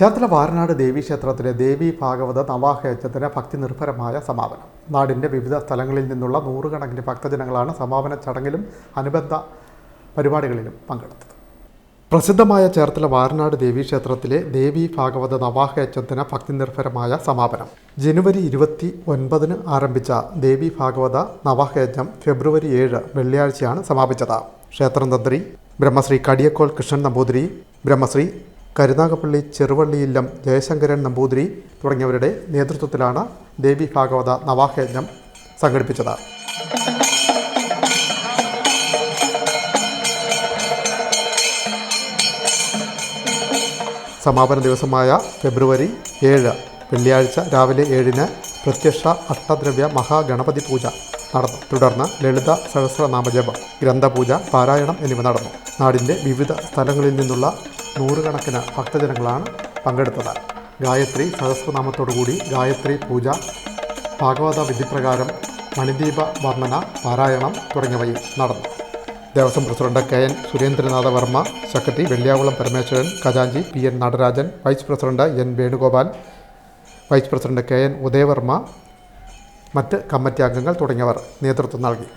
ചേർത്തല വാരനാട് ദേവീക്ഷേത്രത്തിലെ ദേവി ഭാഗവത നവാഹയജ്ഞത്തിന് ഭക്തി നിർഭരമായ സമാപനം. നാടിന്റെ വിവിധ സ്ഥലങ്ങളിൽ നിന്നുള്ള നൂറുകണക്കിന് ഭക്തജനങ്ങളാണ് സമാപന ചടങ്ങിലും അനുബന്ധ പരിപാടികളിലും പങ്കെടുത്തത്. പ്രസിദ്ധമായ ചേർത്തല വാരനാട് ദേവീക്ഷേത്രത്തിലെ ദേവി ഭാഗവത നവാഹയജ്ഞത്തിന് ഭക്തി നിർഭരമായ സമാപനം. ജനുവരി ഇരുപത്തി ഒൻപതിന് ആരംഭിച്ച ദേവി ഭാഗവത നവാഹയജ്ഞം ഫെബ്രുവരി ഏഴ് വെള്ളിയാഴ്ചയാണ് സമാപിച്ചത്. ക്ഷേത്രം തന്ത്രി ബ്രഹ്മശ്രീ കടിയക്കോൾ കൃഷ്ണൻ നമ്പൂതിരി ബ്രഹ്മശ്രീ കരുനാഗപ്പള്ളി ചെറുവള്ളിയില്ലം ജയശങ്കരൻ നമ്പൂതിരി തുടങ്ങിയവരുടെ നേതൃത്വത്തിലാണ് ദേവി ഭാഗവത നവാഹയജ്ഞം സംഘടിപ്പിച്ചത്. സമാപന ദിവസമായ ഫെബ്രുവരി ഏഴ് വെള്ളിയാഴ്ച രാവിലെ ഏഴിന് പ്രത്യക്ഷ അഷ്ടദ്രവ്യ മഹാഗണപതി പൂജ നടന്നു. തുടർന്ന് ലളിത സഹസ്രനാമജപം ഗ്രന്ഥപൂജ പാരായണം എന്നിവ നടന്നു. നാടിന്റെ വിവിധ സ്ഥലങ്ങളിൽ നിന്നുള്ള നൂറുകണക്കിന് ഭക്തജനങ്ങളാണ് പങ്കെടുത്തത്. ഗായത്രി സഹസ്രനാമത്തോടുകൂടി ഗായത്രി പൂജ ഭാഗവത വിധിപ്രകാരം മണിദീപ വർണന പാരായണം തുടങ്ങിയവയും നടന്നു. Devaswom president K N Surendranatha Varma secretary Velliyakulam Parameswaran ഖജാഞ്ചി P N Natarajan vice president N Venugopal vice president K N Udayavarma മറ്റ് കമ്മിറ്റി അംഗങ്ങൾ തുടങ്ങിയവർ നേതൃത്വം നൽകി.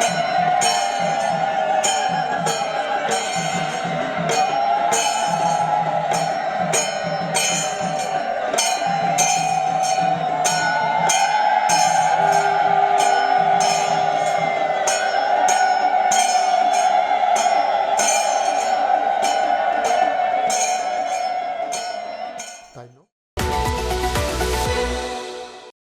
Música